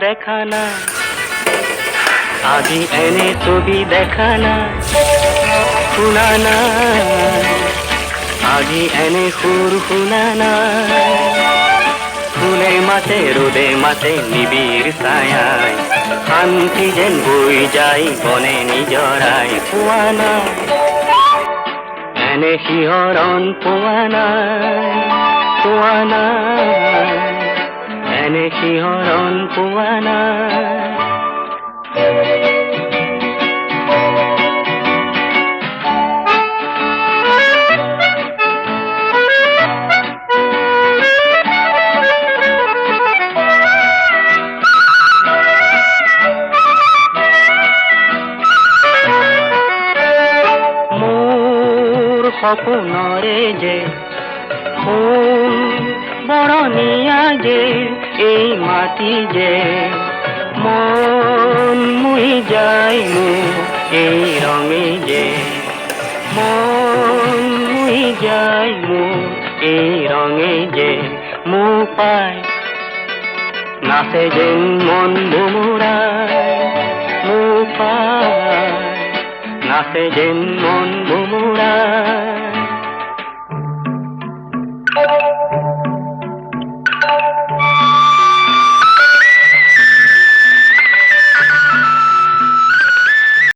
পোয়ানা আজি এনে ছবি দেখা না, শুনা না। আজি এনে সুর শুনা না। ফুলে মাতে রোদে মাতে নিবিড় ছায়ায়, শান্তি যেন বৈ যায় বনে নিজৰাই পোৱা নাই এনে শিহৰণ পোৱা নাই পোৱা নাই পোৱা মোৰ সপোনৰে যে ফুল বৰণীয়া যে এই মাটি যে মন মুহি যায় মোৰ এই ৰঙে যে মন মুহি যায় মোৰ এই ৰঙে যে মোৰ পাই নাচে যেন মন মুমুৰাই মোৰ পাই নাচে যেন মন মুমুৰাই